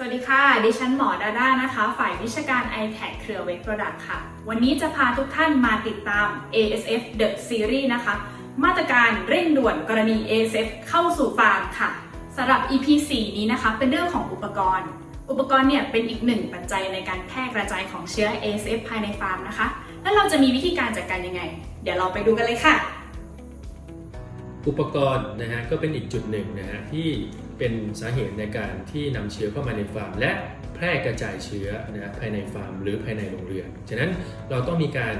สวัสดีค่ะ ดิฉันหมอดาด้านะคะ ฝ่ายวิชาการ i t a c เครือเวกโปรดักค่ะ วันนี้จะพาทุกท่านมาติดตาม ASF The Series นะคะ มาตรการเร่งด่วนกรณี ASF เข้าสู่ฟาร์มค่ะสำหรับ EP 4 นี้นะคะ เป็นเรื่องของอุปกรณ์ อุปกรณ์เนี่ยเป็นอีกหนึ่งปัจจัยในการแพร่กระจายของเชื้อ ASF ภายในฟาร์มนะคะ แล้วเราจะมีวิธีการจัดการยังไง เดี๋ยวเราไปดูกันเลยค่ะ อุปกรณ์นะฮะก็เป็นอีกจุดหนึ่งนะฮะที่เป็นสาเหตุในการที่นำเชื้อเข้ามาในฟาร์ม และแพร่กระจายเชื้อนะฮะภายในฟาร์ม หรือภายในโรงเรือน ฉะนั้นเราต้องมีการ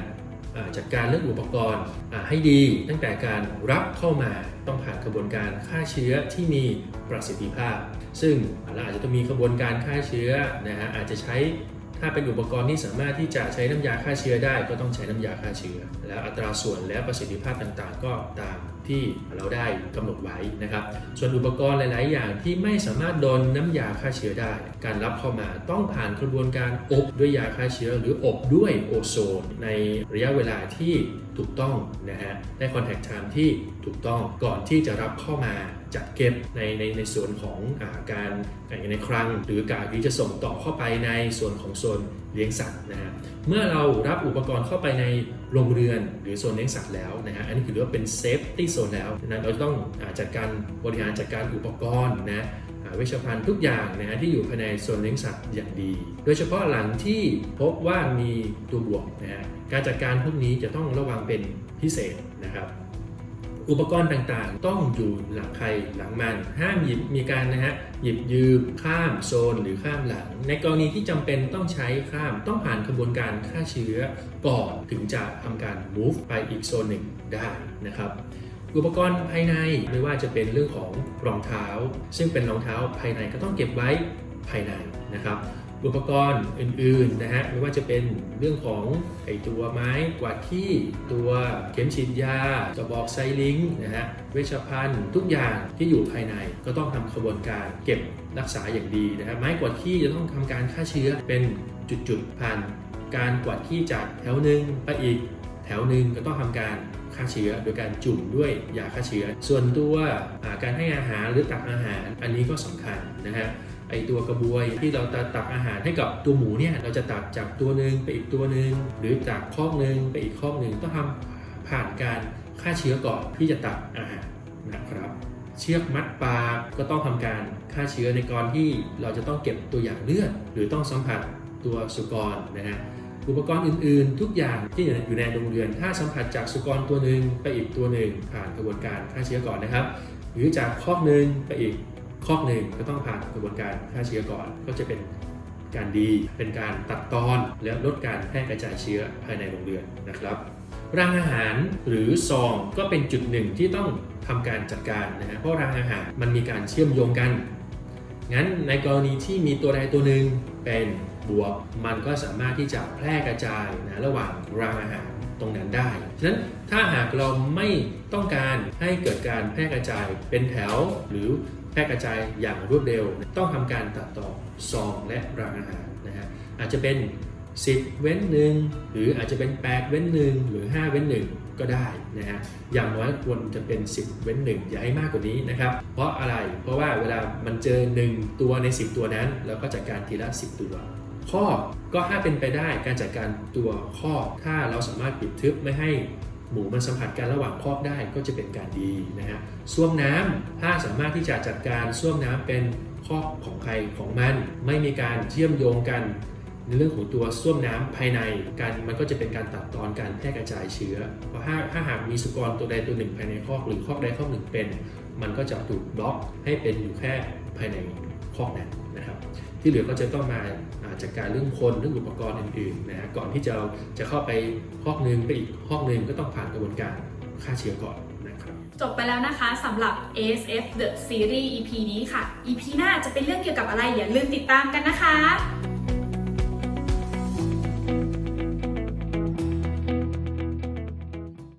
จัดการเรื่องอุปกรณ์ให้ดีตั้งแต่การรับเข้ามาต้องผ่านกระบวนการฆ่าเชื้อที่มีประสิทธิภาพ ซึ่งเราอาจจะต้องมีกระบวนการฆ่าเชื้อนะฮะอาจจะใช้ ถ้าเป็นอุปกรณ์ที่สามารถที่จะใช้น้ำยาฆ่าเชื้อได้ก็ต้องใช้น้ำยาฆ่าเชื้อ แล้วอัตราส่วนและประสิทธิภาพต่างๆ ก็ตามที่เราได้กำหนดไว้นะครับ ส่วนอุปกรณ์หลาย ๆ อย่างที่ไม่สามารถโดนน้ำยาฆ่าเชื้อได้ การรับเข้ามาต้องผ่านกระบวนการอบด้วยยาฆ่าเชื้อ หรืออบด้วยโอโซน ในระยะเวลาที่ถูกต้องนะฮะในคอนแทคไทม์ที่ถูกต้องก่อนที่จะรับเข้ามาจัดเก็บในในในส่วนของอาการในคลัง หรือการที่จะส่งต่อเข้าไปในส่วนของโซนเลี้ยงสัตว์นะฮะเมื่อเรารับอุปกรณ์เข้าไปในโรงเรือนหรือโซนเลี้ยงสัตว์แล้วนะฮะอันนี้ถือว่าเป็นเซฟตี้โซนแล้วนะเราจะต้องอจัดการบริหารจัดการอุปกรณ์นะเวชภัณฑ์ทุกอย่างนะฮะที่อยู่ภายในโซนเลี้ยงสัตว์อย่างดี โดยเฉพาะหลังที่พบว่ามีตัวบวกนะฮะการจัดการพวกนี้จะต้องระวังเป็นพิเศษนะครับ อุปกรณ์ต่างๆ ต้องอยู่หลังใครหลังมัน ห้ามหยิบมีการนะฮะหยิบยืมข้ามโซนหรือข้ามหลัง ในกรณีที่จำเป็นต้องใช้ข้ามต้องผ่านกระบวนการฆ่าเชื้อก่อนถึงจะทำการ move ไปอีกโซนหนึ่งได้นะครับอุปกรณ์ภายในไม่ว่าจะเป็นเรื่องของรองเท้า ซึ่งเป็นรองเท้าภายในก็ต้องเก็บไว้ภายในนะครับ อุปกรณ์อื่นๆนะฮะไม่ว่าจะเป็นเรื่องของไอตัวไม้กวาดขี้ตัวเข็มฉีดยากระบอกไซลิงนะฮะเวชภัณฑ์ทุกอย่างที่อยู่ภายในก็ต้องทำกระบวนการเก็บรักษาอย่างดีนะฮะไม้กวาดขี้จะต้องทำการฆ่าเชื้อเป็นจุดๆผ่านการกวาดขี้จากแถวหนึ่งไปอีกแถวหนึ่งก็ต้องทำการฆ่าเชื้อโดยการจุ่มด้วยยาฆ่าเชื้อ ส่วนตัวาการให้อาหารหรือตักอาหาร อันนี้ก็สำคัญนะฮะ ไอตัวกระบวยที่เราจะตักอาหารให้กับตัวหมูเนี่ยเราจะตักจากตัวหนึ่งไปอีกตัวหนึ่งหรือจากคอกหนึ่งไปอีกคอกหนึ่งต้องทำผ่านการฆ่าเชื้อก่อนที่จะตักอาหารนะครับ เชือกมัดปลาก็ต้องทำการฆ่าเชื้อในกรที่เราจะต้องเก็บตัวอย่างเลือด หรือต้องสัมผัสตัวสุกรนะฮะอุปกรณ์อื่นๆ ทุกอย่างที่อยู่ในโรงเรือน ถ้าสัมผัสจากสุกรตัวหนึ่งไปอีกตัวหนึ่งผ่านกระบวนการฆ่าเชื้อก่อนนะครับ หรือจากคอกหนึ่งไปอีก คอกหนึ่งก็ต้องผ่านกระบวนการฆ่าเชื้อก่อน ก็จะเป็นการดี เป็นการตัดตอนและลดการแพร่กระจายเชื้อภายในโรงเรือนนะครับรางอาหารหรือซองก็เป็นจุดหนึ่งที่ต้องทำการจัดการนะฮะเพราะรางอาหารมันมีการเชื่อมโยงกัน งั้นในกรณีที่มีตัวใดตัวหนึ่งเป็นบวก มันก็สามารถที่จะแพร่กระจายนะระหว่างรางอาหาร ตรงนั้นได้ ฉะนั้นถ้าหากเราไม่ต้องการให้เกิดการแพร่กระจายเป็นแถวหรือแพร่กระจายอย่างรวดเร็ว ต้องทำการตัดต่อซองและรางอาหารนะฮะอาจจะเป็น 10 เว้นหนึ่งหรืออาจจะเป็น 8 เว้นหนึ่งหรือ 5 เว้นหนึ่งก็ได้นะฮะอย่างน้อยควรจะเป็น 10 เว้นหนึ่งอย่าให้มากกว่านี้นะครับ เพราะอะไรเพราะว่าเวลามันเจอ 1 ตัวใน 10 ตัวนั้น เราก็จัดการทีละ 10 ตัว ข้อก็ถ้าเป็นไปได้การจัดการตัวข้อถ้าเราสามารถปิดทึบไม่ให้หมูมันสัมผัสกันระหว่างคอกได้ก็จะเป็นการดีนะฮะส้วมน้ำถ้าสามารถที่จะจัดการส้วมน้ำเป็นคอกของใครของมัน ไม่มีการเชื่อมโยงกันในเรื่องของตัวส้วมน้ำภายในการมันก็จะเป็นการตัดตอนการแพร่กระจายเชื้อ เพราะถ้าถ้าหากมีสุกรตัวใดตัวหนึ่งภายในคอกหรือคอกใดคอกหนึ่งเป็น มันก็จะถูกบล็อกให้เป็นอยู่แค่ภายในคอกนั้นนะครับ ที่เหลือก็จะต้องมา จัดการเรื่องคนเรื่องอุปกรณ์อื่นๆนะฮะก่อนที่จะจะเข้าไปห้องหนึ่งไปอีกห้องหนึ่งก็ต้องผ่านกระบวนการฆ่าเชื้อก่อนนะครับจบไปแล้วนะคะสำหรับ ASF The Series EP นี้ค่ะ EP หน้าจะเป็นเรื่องเกี่ยวกับอะไรอย่าลืมติดตามกันนะคะ